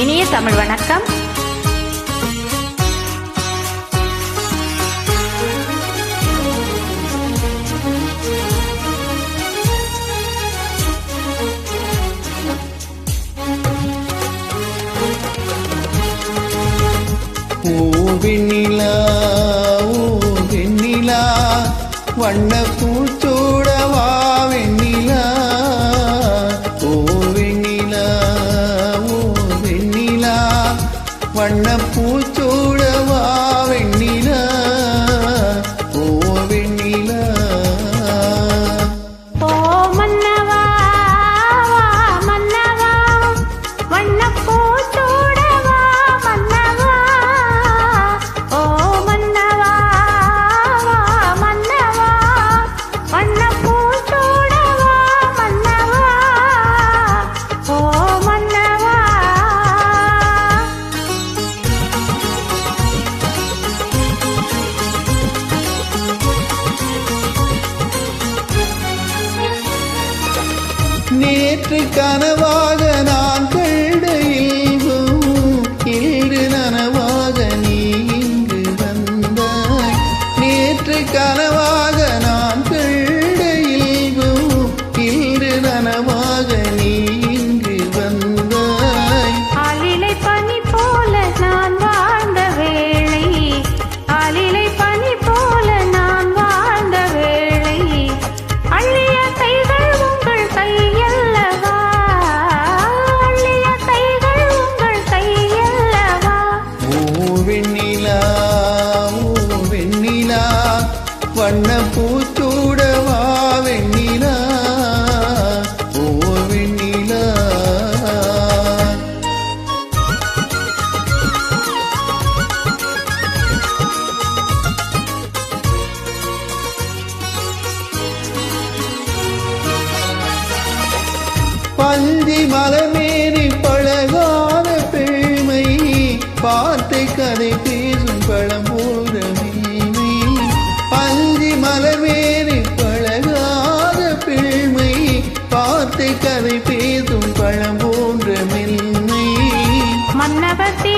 இனிய தமிழ் வணக்கம். வெண்ணிலா ஓ வெண்ணிலா வண்ண பூச்சூடவா நேற்று கனவாக நான் பஞ்சி மலமேறி பழகாத பெருமை. வார்த்தை கதை பேசும் பழம் போன்ற மீனை பஞ்சி மலமேறி பழகாத பெருமை. வார்த்தை கதை பேசும் பழம் போன்ற மென்மை. மன்னபத்தி